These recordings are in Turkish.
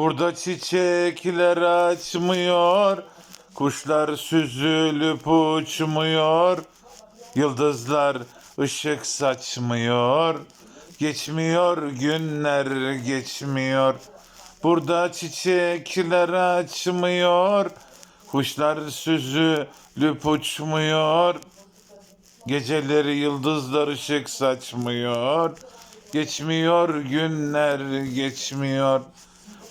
Burada çiçekler açmıyor, kuşlar süzülüp uçmuyor, yıldızlar ışık saçmıyor, geçmiyor günler geçmiyor. Burada çiçekler açmıyor, kuşlar süzülüp uçmuyor, Geceleri yıldızlar ışık saçmıyor. Geçmiyor günler geçmiyor.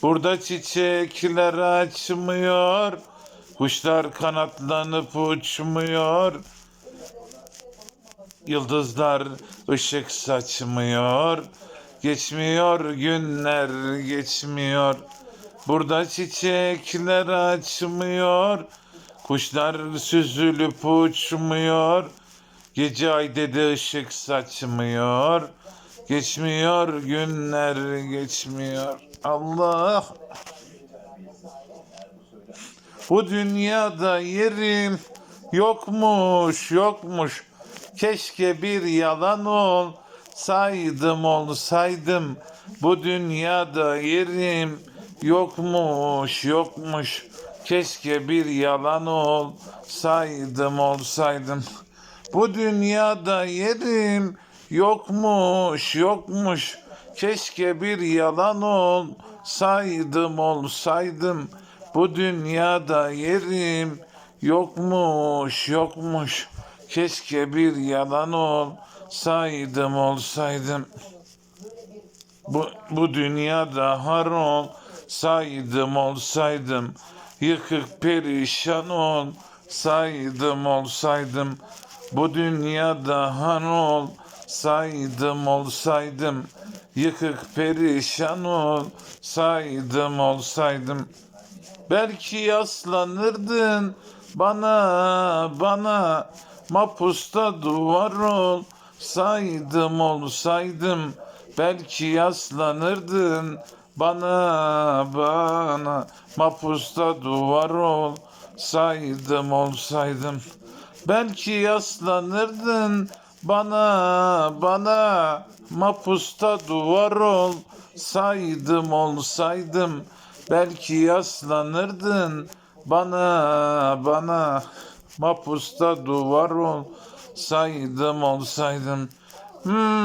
Burada çiçekler açmıyor. Kuşlar kanatlanıp uçmuyor. Yıldızlar ışık saçmıyor. Geçmiyor günler geçmiyor. Burada çiçekler açmıyor. Kuşlar süzülüp uçmuyor. Gece ay dedi ışık saçmıyor. Geçmiyor günler geçmiyor. Allah. Bu dünyada yerim yokmuş yokmuş. Keşke bir yalan ol saydım olsaydım. Bu dünyada yerim yokmuş yokmuş. Keşke bir yalan ol saydım olsaydım. Bu dünyada yerim yokmuş yokmuş. Keşke bir yalan ol saydım olsaydım. Bu dünyada yerim yokmuş yokmuş. Keşke bir yalan ol saydım olsaydım. Bu, bu dünyada har ol saydım olsaydım. Yıkık perişan ol saydım olsaydım. Bu dünyada han ol saydım olsaydım. Yıkık perişan ol saydım olsaydım. Belki yaslanırdın bana bana mapusta duvar ol saydım olsaydım belki yaslanırdın bana bana mapusta duvar ol saydım olsaydım belki yaslanırdın bana bana mapusta duvar ol saydım olsaydım belki yaslanırdın. Bana bana mapusta duvar ol saydım olsaydım. hmm,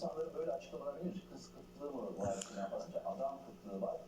insanların böyle açıklamalar verince kız kıtlığı mı var. Adam kıtlığı var